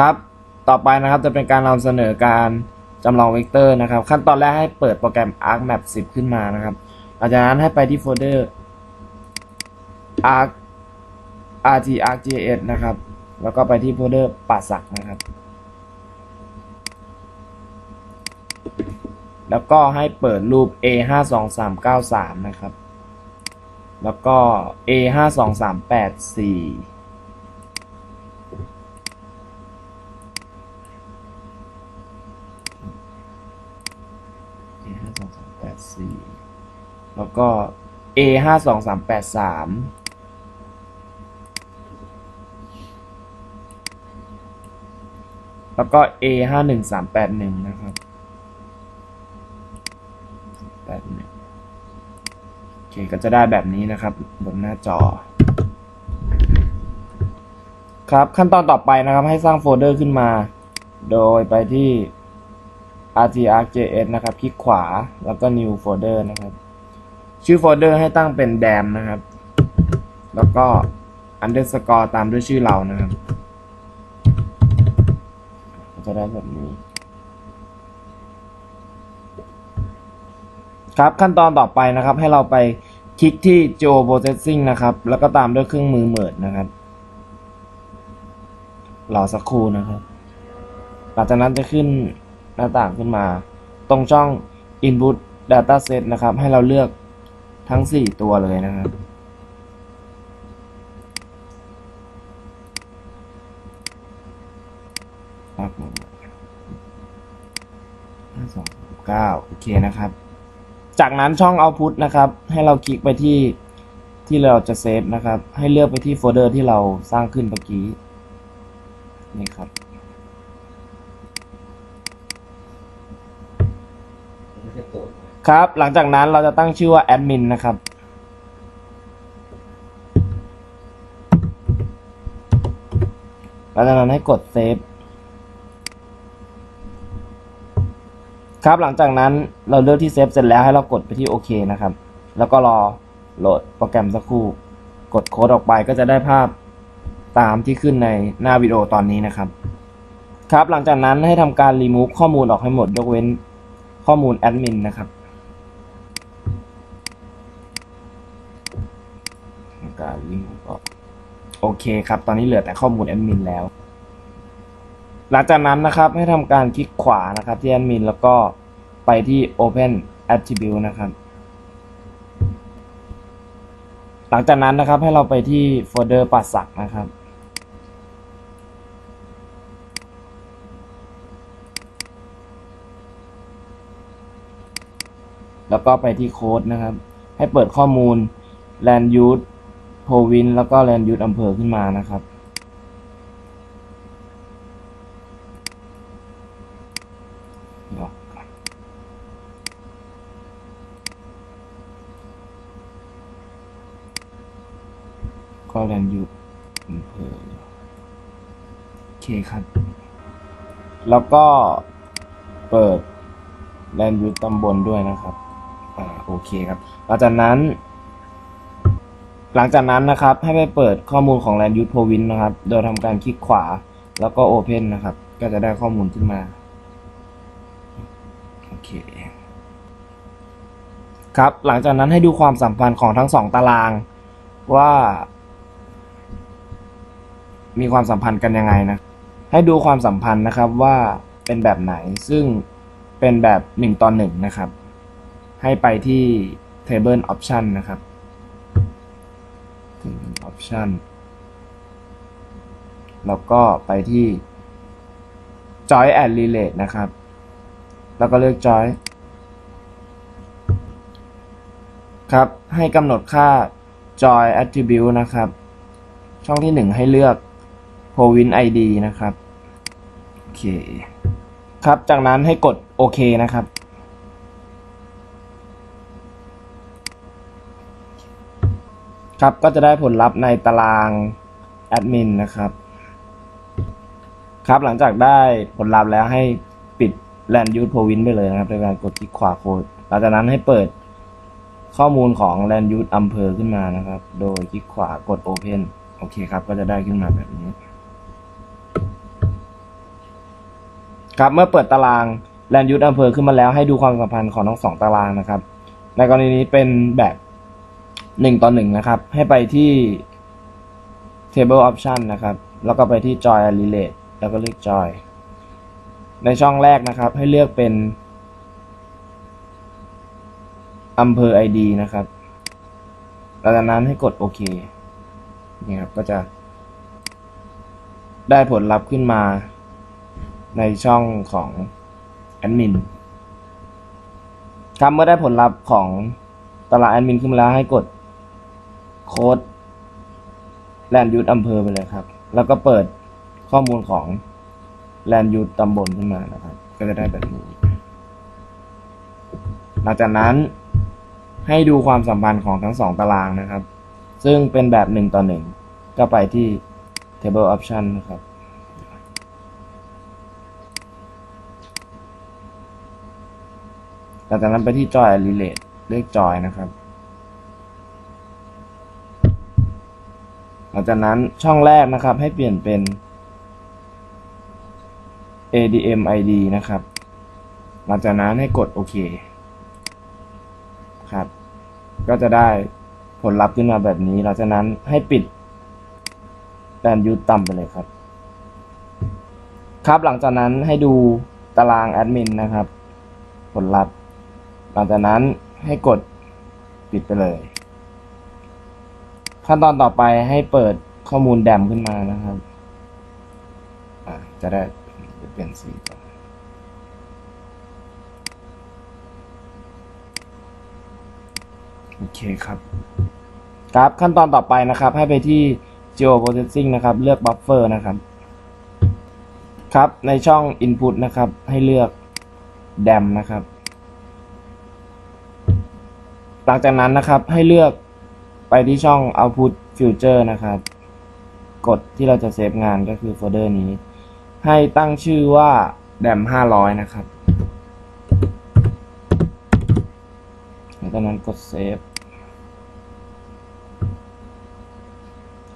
ครับ ต่อไปนะครับจะเป็นการนำเสนอการจำลองเวกเตอร์นะครับ ขั้นตอนแรกให้เปิดโปรแกรม ArcMap 10 ขึ้นมานะครับหลังจากนั้นให้ไปที่โฟลเดอร์ arc rt arcgis นะครับ แล้วก็ไปที่โฟลเดอร์ป่าสักนะครับ แล้วก็ให้เปิดรูป a 5 2 3 9 3นะครับ แล้วก็ a 5 2 3 8 4 a ห้าสอง สี่แล้วก็ a ห้าสองสามแปดสามแล้วก็ a ห้าหนึ่งสามแปดหนึ่งนะครับแปดหนึ่งโอเคก็จะได้แบบนี้นะครับ บนหน้าจอ ครับขั้นตอนต่อไปนะครับให้สร้างโฟลเดอร์ขึ้นมา โดยไปที่ rtrjs นะครับ คลิกขวาแล้วก็ new folder นะครับ ชื่อโฟลเดอร์ให้ตั้งเป็น dam นะครับ แล้วก็ underscore ตามด้วยชื่อเรานะครับ จะได้แบบนี้ ครับขั้นตอนต่อไปนะครับ ให้เราไปคลิกที่ geoprocessing นะครับ แล้วก็ตามด้วยเครื่องมือเมิดนะครับรอสักครู่นะครับ หลังจากนั้นจะขึ้น น้าต่างขึ้นมา ตรงช่อง input data set นะครับ ให้เราเลือกทั้ง 4 ตัวเลยนะครับ ครับห้าสองเก้าโอเคนะครับ จากนั้นช่อง output นะครับ ให้เราคลิกไปที่ที่เราจะเซฟนะครับ ให้เลือกไปที่โฟลเดอร์ที่เราสร้างขึ้นเมื่อกี้ นี่ครับ ไม่ใช่ตัวจ ครับ หลังจากนั้นเราจะตั้งชื่อว่าแอดมินนะครับ หลังจากนั้นให้กดเซฟ ครับ หลังจากนั้นเราเลือกที่เซฟเสร็จแล้วให้เรากดไปที่โอเคนะครับ แล้วก็รอโหลดโปรแกรมสักครู่ กดโค้ดออกไปก็จะได้ภาพตามที่ขึ้นในหน้าวิดีโอตอนนี้นะครับ ครับ หลังจากนั้นให้ทำการรีมูฟข้อมูลออกให้หมดยกเว้นข้อมูลแอดมินนะครับ การลิงก์ก็โอเคครับ ตอนนี้เหลือแต่ข้อมูลแอดมินแล้ว หลังจากนั้นนะครับให้ทำการคลิกขวานะครับที่แอดมินแล้วก็ไปที่ Open Attribute นะครับ หลังจากนั้นนะครับให้เราไปที่โฟลเดอร์ปัดสักนะครับแล้วก็ไปที่โค้ดนะครับ ให้เปิดข้อมูล Land Use Province แล้วก็ Land Use อำเภอขึ้นมานะครับเดี๋ยวก่อนก็ Land Use อำเภอโอเคครับ แล้วก็เปิดแลนยูตำบลด้วยนะครับ อ่าโอเคครับหลังจากนั้น หลังจากนั้นนะครับให้ไปเปิดข้อมูลของแลนด์ยูทโพวินนะครับ โดยทำการคลิกขวาแล้วก็ Open นะครับ ก็จะได้ข้อมูลขึ้นมา โอเค ครับ หลังจากนั้นให้ดูความสัมพันธ์ของทั้งสองตารางว่า มีความสัมพันธ์กันยังไงนะ ให้ดูความสัมพันธ์นะครับว่าเป็นแบบไหน ซึ่งเป็นแบบ1ต่อ1นะครับ ให้ไปที่ table option นะครับ table option แล้วก็ไปที่ join and relate นะครับ แล้วก็เลือก join ครับ ให้กำหนดค่า join attribute นะครับ ช่องที่ 1 ให้เลือก province id นะครับ โอเค ครับ จากนั้นให้กดโอเคนะครับ ครับก็จะได้ผลลัพธ์ในตารางแอดมินนะครับครับหลังจากได้ผลลัพธ์แล้วให้ปิด Land Use Province ไปเลยนะครับโดยการกดคลิกขวาโค้ดหลังจากนั้นให้เปิดข้อมูลของ Land Use อำเภอขึ้นมานะครับ โดยคลิกขวากด Open โอเคครับ ก็จะได้ขึ้นมาแบบนี้ ครับเมื่อเปิดตารางแลนด์ยูทอำเภอขึ้นมาแล้วให้ดูความสัมพันธ์ของทั้งสองตารางนะครับ ในกรณีนี้เป็นแบบ หนึ่งต่อหนึ่งนะครับ ให้ไปที่ table option นะครับ แล้วก็ไปที่ join and relate แล้วก็เลือก join ในช่องแรกนะครับ ให้เลือกเป็นอำเภอ ID นะครับหลังจากนั้นให้กดโอเคนี่ครับ ก็จะ ได้ผลลัพธ์ขึ้นมาในช่องของแอดมินครับเมื่อได้ผลลัพธ์ของตารางแอดมินขึ้นมาแล้วให้กด โค้ดแลนยูทอำเภอไปเลยครับ แล้วก็เปิดข้อมูลของแลนยูทตำบลขึ้นมานะครับ ก็จะได้แบบนี้ หลังจากนั้นให้ดูความสัมพันธ์ของทั้งสองตารางนะครับ ซึ่งเป็นแบบหนึ่งต่อหนึ่งก็ไปที่ table option นะครับ หลังจากนั้นไปที่ join relate เลือก joy นะครับ หลังจากนั้นช่องแรกนะครับให้เปลี่ยนเป็น ADM ID นะครับ หลังจากนั้นให้กดโอเคครับ ก็จะได้ผลลัพธ์ขึ้นมาแบบนี้ หลังจากนั้นให้ปิดแดนยูต่ำไปเลยครับ ครับหลังจากนั้นให้ดูตารางแอดมินนะครับ ผลลัพธ์ หลังจากนั้นให้กดปิดไปเลย ขั้นตอนต่อไปให้เปิดข้อมูลแดมขึ้นมานะครับจะได้เปลี่ยนสีก่อนโอเคครับครับขั้นตอนต่อไปนะครับ ให้ไปที่ geo processing นะครับ เลือก buffer นะครับ ครับในช่อง input นะครับ ให้เลือก dam นะครับ หลังจากนั้นนะครับให้เลือก ไปที่ช่อง output future นะครับ กดที่เราจะเซฟงานก็คือโฟลเดอร์นี้ ให้ตั้งชื่อว่า dam 500 นะครับหลังจากนั้นกดเซฟ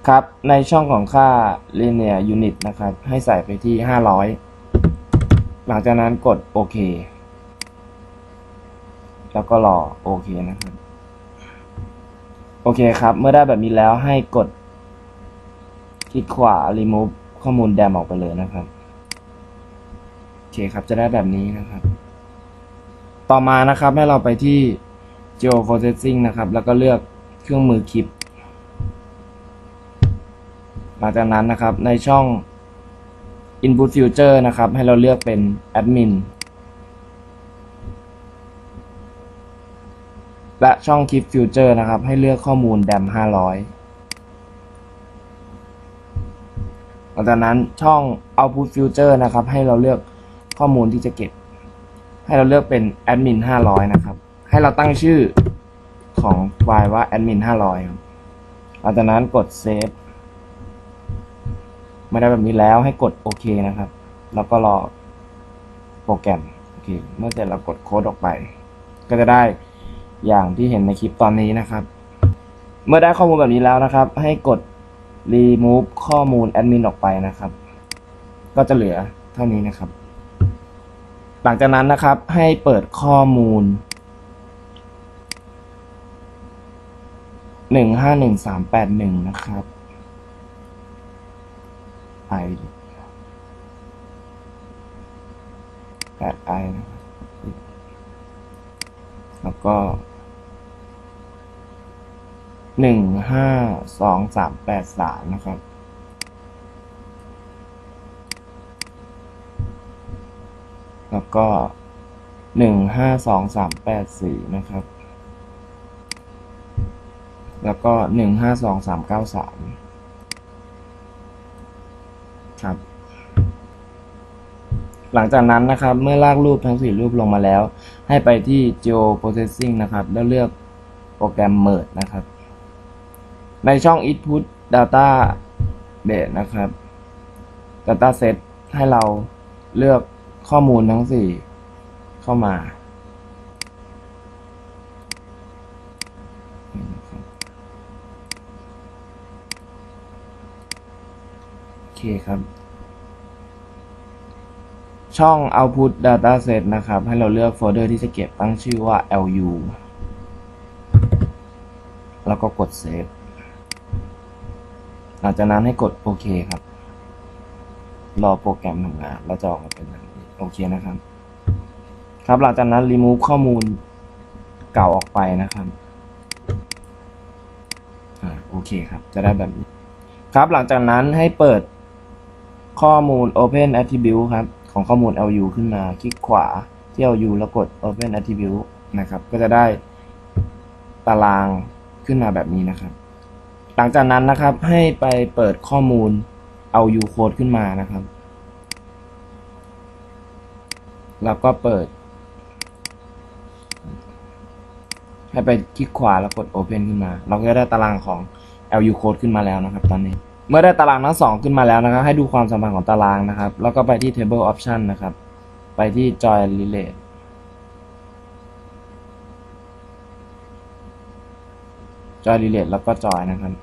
ครับ ในช่องของค่า linear unit นะครับ ให้ใส่ไปที่ 500 หลังจากนั้นกดโอเค แล้วก็รอโอเคนะครับ โอเคครับ เมื่อได้แบบนี้แล้วให้กด คลิกขวา remove ข้อมูลแดมออกไปเลยนะครับโอเคครับจะได้แบบนี้นะครับ ต่อมานะครับให้เราไปที่ geo processing นะครับ แล้วก็เลือกเครื่องมือคลิป หลังจากนั้นนะครับในช่อง input future นะครับ ให้เราเลือกเป็น admin และช่อง Keep Future นะครับ ให้เลือกข้อมูล DAM 500 หลังจากนั้นช่อง Output Future นะครับ ให้เราเลือกข้อมูลที่จะเก็บ ให้เราเลือกเป็น Admin 500 นะครับ ให้เราตั้งชื่อของไฟล์ว่า Admin 500ครับหลังจากนั้นกด Save ไม่ได้แบบนี้แล้วให้กดโอเคนะครับ แล้วก็รอโปรแกรม โอเค เมื่อเสร็จเรากดโค้ดออกไป ก็จะได้ อย่างที่เห็นในคลิปตอนนี้นะครับ เมื่อได้ข้อมูลแบบนี้แล้วนะครับ ให้กด remove ข้อมูลแอดมินออกไปนะครับ ก็จะเหลือเท่านี้นะครับ หลังจากนั้นนะครับให้เปิดข้อมูลหนึ่งห้าหนึ่งสามแปดหนึ่งนะครับไอแปดไอนะครับแล้วก็ หนึ่งห้าสองสามแปดสามนะครับ แล้วก็หนึ่งห้าสองสามแปดสี่นะครับ แล้วก็หนึ่งห้าสองสามเก้าสามครับ หลังจากนั้นนะครับ เมื่อลากรูปทั้งสี่รูปลงมาแล้ว ให้ไปที่ geo processing นะครับ แล้วเลือกโปรแกรม merge นะครับ ในช่อง input data base นะครับ data set ให้เราเลือกข้อมูลทั้งสี่เข้ามา โอเคครับ ช่อง output dataset นะครับ ให้เราเลือกโฟลเดอร์ที่จะเก็บตั้งชื่อว่า lu แล้วก็กด save หลังจากนั้นให้กดโอเคครับ รอโปรแกรมทำงานแล้วจะออกมาเป็นแบบนี้โอเคนะครับ ครับหลังจากนั้น remove ข้อมูลเก่าออกไปนะครับอ่าโอเคครับ จะได้แบบนี้ ครับหลังจากนั้นให้เปิดข้อมูล Open Attribute ครับ ของข้อมูล LU ขึ้นมา คลิกขวาที่ LU แล้วกด Open Attribute นะครับ ก็จะได้ตารางขึ้นมาแบบนี้นะครับ หลังจากนั้นนะครับให้ไปเปิดข้อมูล LU code ขึ้นมานะครับ แล้วก็เปิด ให้ไปคลิกขวาแล้วกด Open ขึ้นมา เราก็จะได้ตารางของ LU code ขึ้นมาแล้วนะครับ ตอนนี้ เมื่อได้ตารางทั้งสองขึ้นมาแล้วนะครับ ให้ดูความสัมพันธ์ของตารางนะครับ แล้วก็ไปที่ Table Option นะครับ ไปที่ Join Relate จอย Relate แล้วก็จอยนะครับ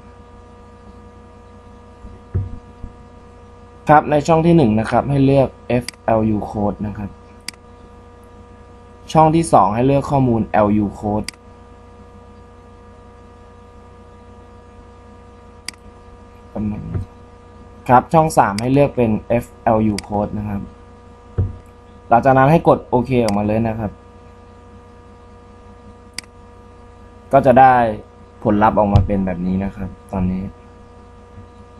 ครับในช่องที่หนึ่งนะครับ ให้เลือก FLU code นะครับ ช่องที่สองให้เลือกข้อมูล LU code แป๊บนึงครับช่องสามให้เลือกเป็น FLU code นะครับ หลังจากนั้นให้กดโอเคออกมาเลยนะครับ ก็จะได้ ผลลัพธ์ออกมาเป็นแบบนี้นะครับ ตอนนี้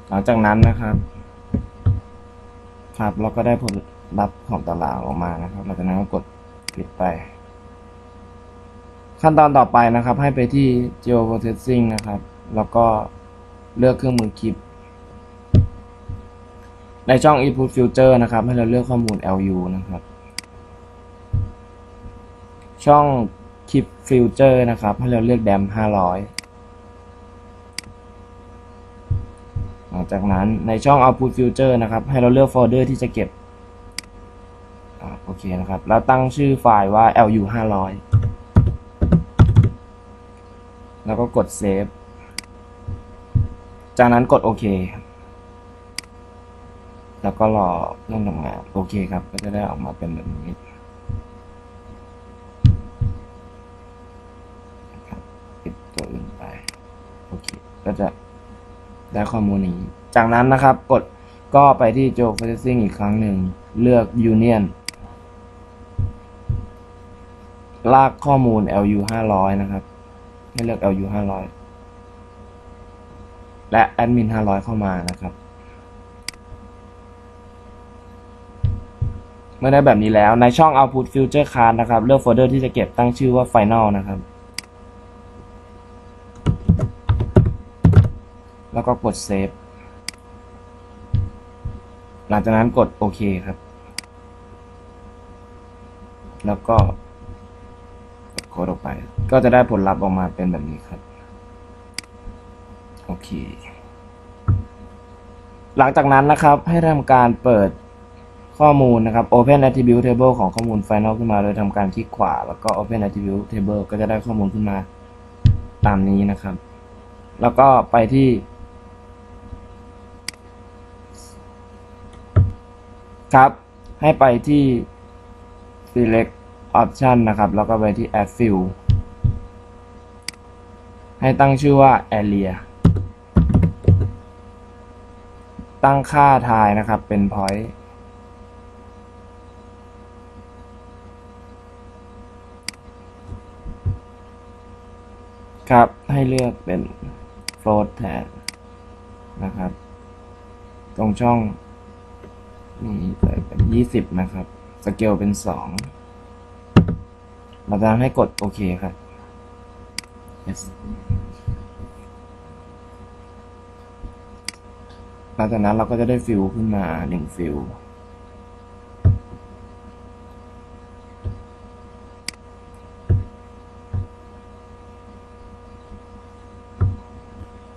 หลังจากนั้นนะครับ ครับเราก็ได้ผลลัพธ์ของตารางออกมานะครับหลังจากนั้นก็กดปิดไป ขั้นตอนต่อไปนะครับ ให้ไปที่ geoprocessing นะครับ แล้วก็เลือกเครื่องมือคลิป ในช่อง input filter นะครับ ให้เราเลือกข้อมูล LU นะครับ ช่อง keep filter นะครับ ให้เราเลือก dam 500 หลังจากนั้นในช่อง output filter นะครับ ให้เราเลือกโฟลเดอร์ที่จะเก็บอโอเคนะครับ แล้วตั้งชื่อไฟล์ว่า lu 500แล้วก็กด save จากนั้นกดโอเค แล้วก็รอเรื่องทำงานโอเคครับ ก็จะได้ออกมาเป็นแบบนี้ปิดตัวอื่นไป โอเค ก็จะ ได้ข้อมูลนี้ จากนั้นนะครับกดก็ไปที่ Joe Processing อีกครั้งหนึ่ง เลือก Union ลากข้อมูล LU 500 นะครับ ให้เลือก LU 500 และ Admin 500 เข้ามานะครับ เมื่อได้แบบนี้แล้วในช่อง Output Future Card นะครับ เลือกโฟลเดอร์ที่จะเก็บตั้งชื่อว่า Final นะครับ แล้วก็กด Save หลังจากนั้นกดโอเคครับ แล้วก็กดโค้ดออกไป ก็จะได้ผลลัพธ์ออกมาเป็นแบบนี้ครับ โอเค หลังจากนั้นนะครับให้ทำการเปิดข้อมูลนะครับ Open Attribute Table ของข้อมูล Final ขึ้นมา โดยทำการคลิกขวา แล้วก็ Open Attribute Table ก็จะได้ข้อมูลขึ้นมาตามนี้นะครับ แล้วก็ไปที่ ครับ ให้ไปที่ select option นะครับ แล้วก็ไปที่ add field ให้ตั้งชื่อว่า area ตั้งค่าทายนะครับเป็น point ครับ ให้เลือกเป็น float แทนนะครับ ตรงช่อง นี่ใส่เป็นยี่สิบนะครับ สเกลเป็นสองเราจะให้กดโอเคครับ yes หลังจากนั้นเราก็จะได้ฟิลขึ้นมาหนึ่งฟิล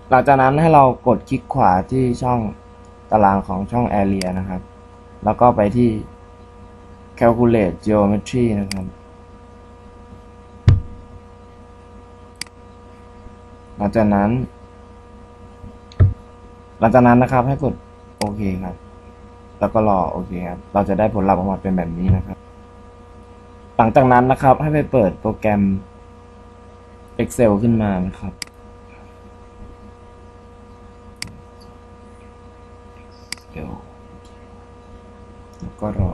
หลังจากนั้นให้เรากดคลิกขวาที่ช่องตารางของช่อง Area นะครับ แล้วก็ไปที่ calculate geometry นะครับ หลังจากนั้น หลังจากนั้นนะครับให้กดโอเคครับ แล้วก็รอโอเคครับ เราจะได้ผลลัพธ์ออกมาเป็นแบบนี้นะครับ หลังจากนั้นนะครับให้ไปเปิดโปรแกรม Excel ขึ้นมานะครับ Excel แล้ว ก็รอ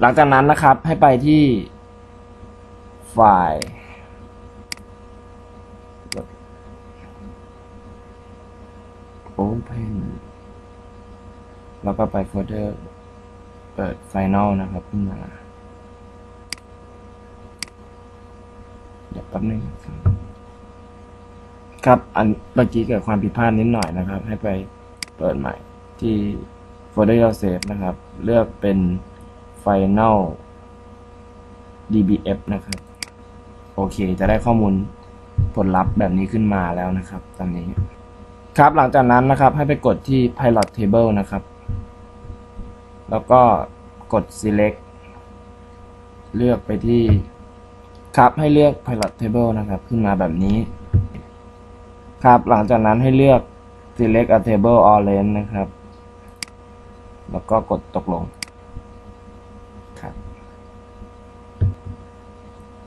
หลังจากนั้นนะครับให้ไปที่ไฟล์ Open แล้วก็ไปโฟลเดอร์เปิด Final นะครับขึ้นมา เดี๋ยวแป๊บนึงครับครับ อันเมื่อกี้เกิดความผิดพลาดนิดหน่อยนะครับ ให้ไปเปิดใหม่ที่โฟลเดอร์เราเซฟนะครับ เลือกเป็น Final DBF นะครับ โอเค จะได้ข้อมูลผลลัพธ์แบบนี้ขึ้นมาแล้วนะครับ ตอนนี้ ครับหลังจากนั้นนะครับ ให้ไปกดที่ Pilot Table นะครับ แล้วก็กด Select เลือกไปที่ ครับให้เลือก Pilot Table นะครับ ขึ้นมาแบบนี้ ครับหลังจากนั้นให้เลือก Select a Table or Range นะครับ แล้วก็กดตกลงครับ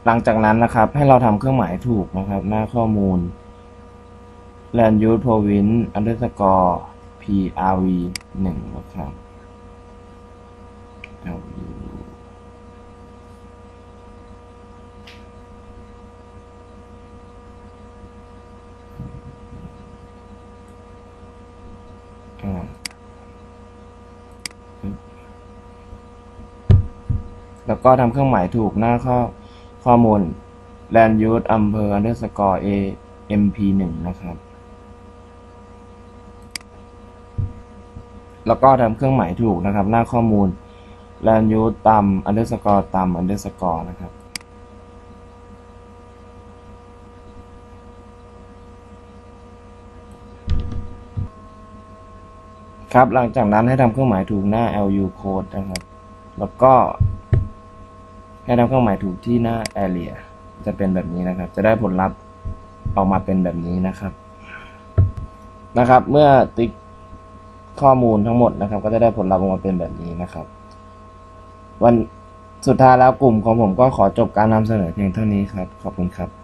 หลังจากนั้นนะครับให้เราทำเครื่องหมายถูกนะครับ หน้าข้อมูล land use province underscore prv หนึ่งนะครับ อ่า แล้วก็ทำเครื่องหมายถูกหน้าข้อข้อมูล land use อำเภอ underscore a mp หนึ่งนะครับ แล้วก็ทำเครื่องหมายถูกนะครับ หน้าข้อมูล land use ตาม underscore ตาม underscore นะครับครับ หลังจากนั้นให้ทำเครื่องหมายถูกหน้า lu code นะครับ แล้วก็ ให้ทำเครื่องหมายถูกที่หน้า area จะเป็นแบบนี้นะครับ จะได้ผลลัพธ์ออกมาเป็นแบบนี้นะครับ นะครับ เมื่อติ๊กข้อมูลทั้งหมดนะครับ ก็จะได้ผลลัพธ์ออกมาเป็นแบบนี้นะครับ วันสุดท้ายแล้วกลุ่มของผมก็ขอจบการนำเสนอเพียงเท่านี้ครับ ขอบคุณครับ